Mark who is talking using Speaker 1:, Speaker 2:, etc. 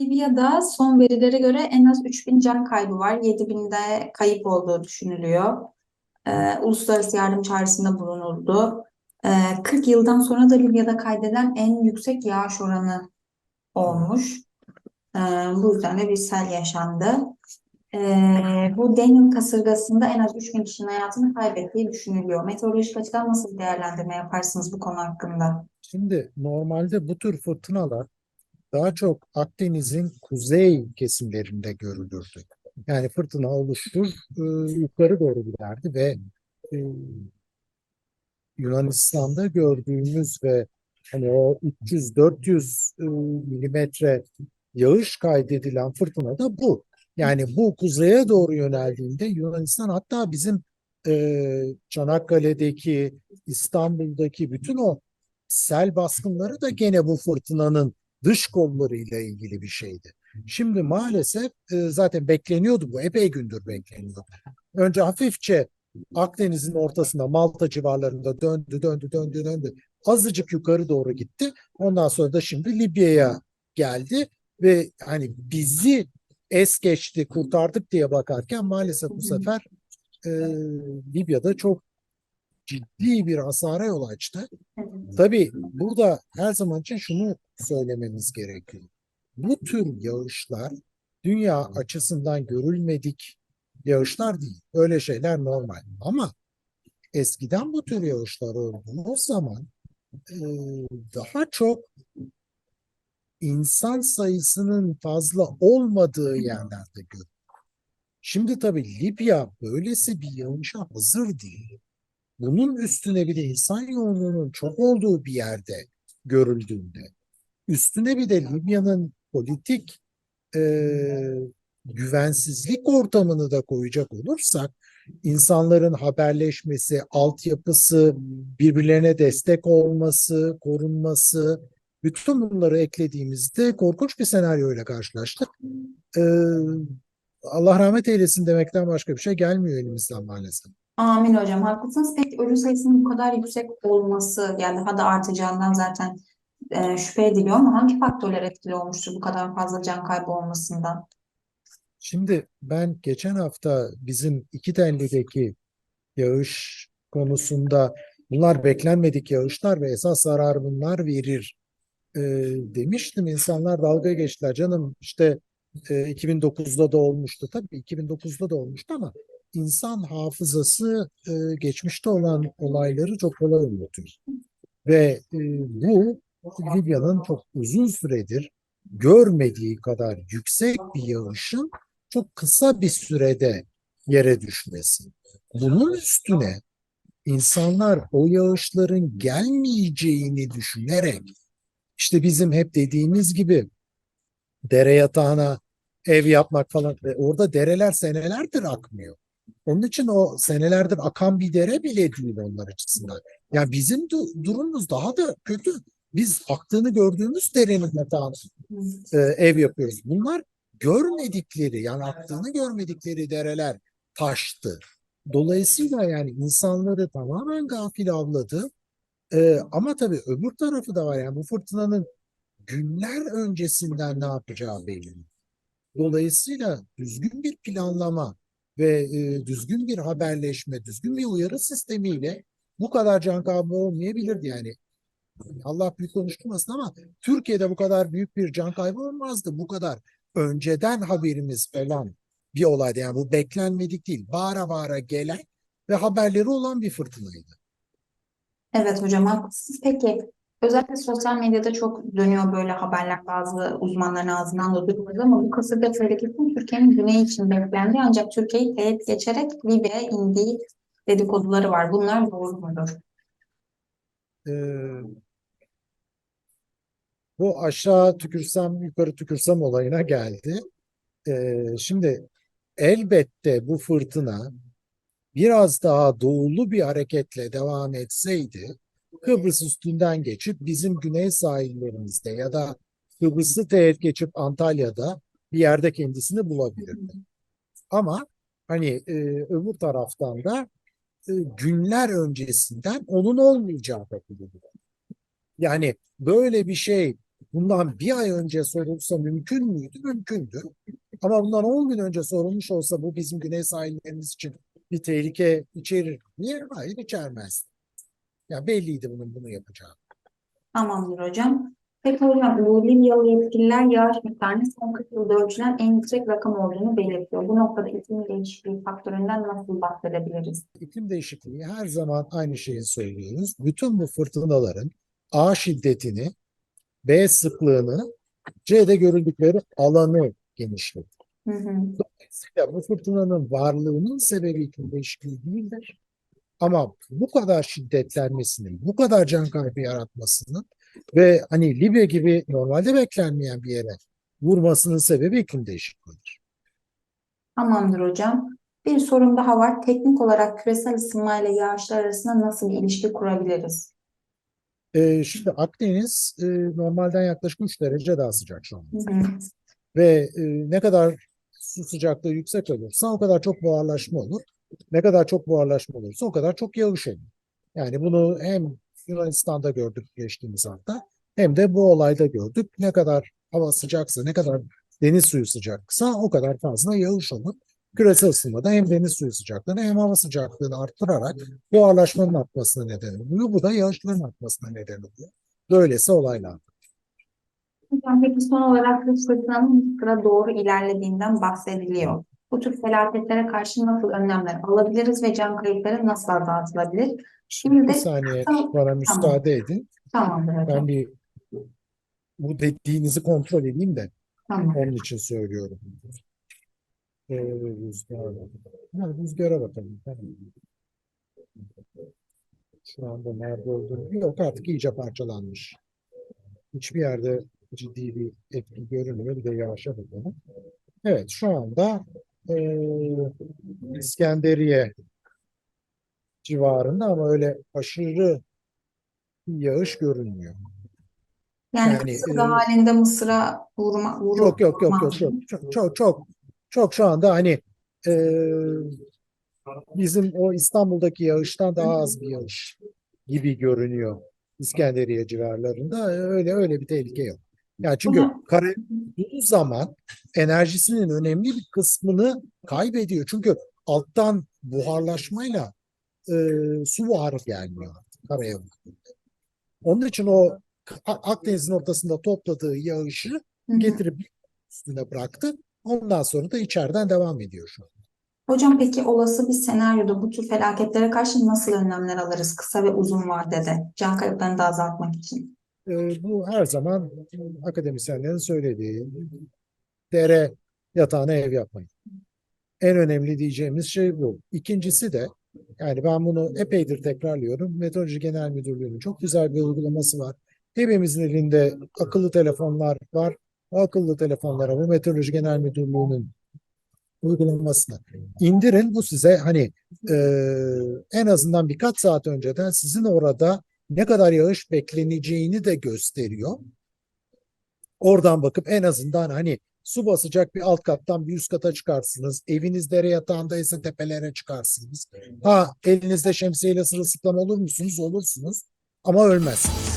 Speaker 1: Libya'da son verilere göre en az 3000 can kaybı var. 7000'de kayıp olduğu düşünülüyor. Ee, uluslararası yardım çağrısında bulunuldu. Ee, 40 yıldan sonra da Libya'da kaydedilen en yüksek yağış oranı olmuş. Ee, bu yüzden de bir sel yaşandı. Ee, bu Daniel kasırgasında en az 3000 kişinin hayatını kaybettiği düşünülüyor. Meteorolojik açıdan nasıl değerlendirme yaparsınız bu konu hakkında?
Speaker 2: Şimdi normalde bu tür fırtınalar daha çok Akdeniz'in kuzey kesimlerinde görülürdü. Yani fırtına oluşur, e, yukarı doğru giderdi ve e, Yunanistan'da gördüğümüz ve hani o 300-400 e, milimetre yağış kaydedilen fırtına da bu. Yani bu kuzeye doğru yöneldiğinde Yunanistan hatta bizim e, Çanakkale'deki, İstanbul'daki bütün o sel baskınları da gene bu fırtınanın dış kollarıyla ilgili bir şeydi. Şimdi maalesef e, zaten bekleniyordu bu, epey gündür bekleniyordu. Önce hafifçe Akdeniz'in ortasında Malta civarlarında döndü, döndü, döndü, döndü. Azıcık yukarı doğru gitti. Ondan sonra da şimdi Libya'ya geldi ve hani bizi es geçti, kurtardık diye bakarken maalesef bu sefer e, Libya'da çok ciddi bir hasara yol açtı. Tabii burada her zaman için şunu söylememiz gerekiyor. Bu tür yağışlar dünya açısından görülmedik yağışlar değil. Öyle şeyler normal. Ama eskiden bu tür yağışlar olduğu zaman e, daha çok insan sayısının fazla olmadığı yerlerde görülür. Şimdi tabii Libya böylesi bir yağışa hazır değil. Bunun üstüne bir de insan yoğunluğunun çok olduğu bir yerde görüldüğünde, üstüne bir de Libya'nın politik e, güvensizlik ortamını da koyacak olursak, insanların haberleşmesi, altyapısı, birbirlerine destek olması, korunması, bütün bunları eklediğimizde korkunç bir senaryoyla karşılaştık. Ee, Allah rahmet eylesin demekten başka bir şey gelmiyor elimizden maalesef.
Speaker 1: Amin hocam. Haklısınız. Peki ölü sayısının bu kadar yüksek olması yani daha da artacağından zaten e, şüphe ediliyor ama hangi faktörler etkili olmuştur bu kadar fazla can kaybı olmasından?
Speaker 2: Şimdi ben geçen hafta bizim iki Telli'deki yağış konusunda bunlar beklenmedik yağışlar ve esas zarar bunlar verir e, demiştim. İnsanlar dalga geçtiler. Canım işte e, 2009'da da olmuştu. Tabii 2009'da da olmuştu ama insan hafızası e, geçmişte olan olayları çok kolay unutuyor. Ve e, bu Libya'nın çok uzun süredir görmediği kadar yüksek bir yağışın çok kısa bir sürede yere düşmesi. Bunun üstüne insanlar o yağışların gelmeyeceğini düşünerek işte bizim hep dediğimiz gibi dere yatağına ev yapmak falan ve orada dereler senelerdir akmıyor. Onun için o senelerdir akan bir dere bile değil onlar açısından. Yani bizim du- durumumuz daha da kötü. Biz aktığını gördüğümüz derenin yatağına e, ev yapıyoruz. Bunlar görmedikleri yani aktığını görmedikleri dereler taştı. Dolayısıyla yani insanları tamamen gafil avladı. E, ama tabii öbür tarafı da var yani bu fırtınanın günler öncesinden ne yapacağı belli. Dolayısıyla düzgün bir planlama ve e, düzgün bir haberleşme, düzgün bir uyarı sistemiyle bu kadar can kaybı olmayabilirdi yani. Allah büyük konuşturmasın ama Türkiye'de bu kadar büyük bir can kaybı olmazdı. Bu kadar önceden haberimiz olan bir olaydı. Yani bu beklenmedik değil. Bağıra bağıra gelen ve haberleri olan bir fırtınaydı.
Speaker 1: Evet hocam haklısınız. Peki özellikle sosyal medyada çok dönüyor böyle haberler bazı uzmanların ağzından da duyuyoruz ama bu kasırga tehlikesinin Türkiye'nin güneyi için beklendiği ancak Türkiye'yi teğet geçerek Libya'ya indiği dedikoduları var. Bunlar doğru mudur?
Speaker 2: Ee, bu aşağı tükürsem yukarı tükürsem olayına geldi. Ee, şimdi elbette bu fırtına biraz daha doğulu bir hareketle devam etseydi Kıbrıs üstünden geçip bizim güney sahillerimizde ya da Kıbrıs'ı teğet geçip Antalya'da bir yerde kendisini bulabilirdi. Ama hani e, öbür taraftan da e, günler öncesinden onun olmayacağı bakılıyor. Yani böyle bir şey bundan bir ay önce sorulsa mümkün müydü? Mümkündü. Ama bundan 10 gün önce sorulmuş olsa bu bizim güney sahillerimiz için bir tehlike içerir mi? Hayır içermez. Ya belliydi bunun bunu yapacağı.
Speaker 1: Tamamdır hocam. Peki hocam Libyalı yetkililer yağış miktarının son 40 yılda ölçülen en yüksek rakam olduğunu belirtiyor. Bu noktada iklim değişikliği faktöründen nasıl bahsedebiliriz?
Speaker 2: İklim değişikliği her zaman aynı şeyi söylüyoruz. Bütün bu fırtınaların A şiddetini, B sıklığını, C'de görüldükleri alanı genişletiyor.
Speaker 1: Hı hı.
Speaker 2: Dolayısıyla bu fırtınanın varlığının sebebi iklim değişikliği değildir. Ama bu kadar şiddetlenmesinin, bu kadar can kaybı yaratmasının ve hani Libya gibi normalde beklenmeyen bir yere vurmasının sebebi iklim değişikliğidir.
Speaker 1: Tamamdır hocam. Bir sorum daha var. Teknik olarak küresel ısınma ile yağışlar arasında nasıl bir ilişki kurabiliriz?
Speaker 2: Ee, şimdi Akdeniz e, normalden yaklaşık 3 derece daha sıcak şu an.
Speaker 1: Hı hı.
Speaker 2: Ve e, ne kadar su sıcaklığı yüksek olursa o kadar çok buharlaşma olur. Ne kadar çok buharlaşma olursa o kadar çok yağış olur. Yani bunu hem Yunanistan'da gördük geçtiğimiz hafta hem de bu olayda gördük. Ne kadar hava sıcaksa, ne kadar deniz suyu sıcaksa o kadar fazla yağış olur. Küresel ısınmada hem deniz suyu sıcaklığını hem hava sıcaklığını arttırarak buharlaşmanın artmasına neden oluyor. Bu da yağışların artmasına neden oluyor. Böylesi olaylar.
Speaker 1: Hocam peki son olarak bu fırtınanın Mısır'a doğru ilerlediğinden bahsediliyor. Bu tür felaketlere karşı nasıl önlemler alabiliriz ve can kayıpları nasıl azaltılabilir? Şimdi
Speaker 2: Bir saniye
Speaker 1: Tamam.
Speaker 2: bana müsaade edin.
Speaker 1: tamamdır hocam.
Speaker 2: Ben bir bu dediğinizi kontrol edeyim de
Speaker 1: Tamam.
Speaker 2: onun için söylüyorum. Ee, rüzgar. Ha, rüzgara bakalım. Tamam. Şu anda nerede olduğunu yok artık iyice parçalanmış. Hiçbir yerde ciddi bir etki görünmüyor. Bir de yağışa bakalım. Evet şu anda eee İskenderiye civarında ama öyle aşırı yağış görünmüyor.
Speaker 1: Yani
Speaker 2: Yani,
Speaker 1: kısıtlı
Speaker 2: e,
Speaker 1: halinde Mısır'a vurma, vurma.
Speaker 2: Yok yok yok yok. Çok çok çok, çok şu anda hani eee, bizim o İstanbul'daki yağıştan daha az bir yağış gibi görünüyor İskenderiye civarlarında. Öyle öyle bir tehlike yok. Yani çünkü kare olduğu zaman enerjisinin önemli bir kısmını kaybediyor. Çünkü alttan buharlaşmayla eee, su buharı gelmiyor karaya. Onun için o Akdeniz'in ortasında topladığı yağışı getirip üstüne bıraktı. Ondan sonra da içeriden devam ediyor şu an.
Speaker 1: Hocam peki olası bir senaryoda bu tür felaketlere karşı nasıl önlemler alırız kısa ve uzun vadede can kayıplarını da azaltmak için?
Speaker 2: Ee, bu her zaman akademisyenlerin söylediği dere yatağına ev yapmayın. En önemli diyeceğimiz şey bu. İkincisi de yani ben bunu epeydir tekrarlıyorum. Meteoroloji Genel Müdürlüğü'nün çok güzel bir uygulaması var. Hepimizin elinde akıllı telefonlar var. Akıllı telefonlara bu Meteoroloji Genel Müdürlüğü'nün uygulamasını indirin. Bu size hani e, en azından birkaç saat önceden sizin orada ne kadar yağış bekleneceğini de gösteriyor. Oradan bakıp en azından hani su basacak bir alt kattan bir üst kata çıkarsınız. Eviniz dere yatağındaysa tepelere çıkarsınız. Ha elinizde şemsiyeyle sırılsıklam olur musunuz? Olursunuz ama ölmezsiniz.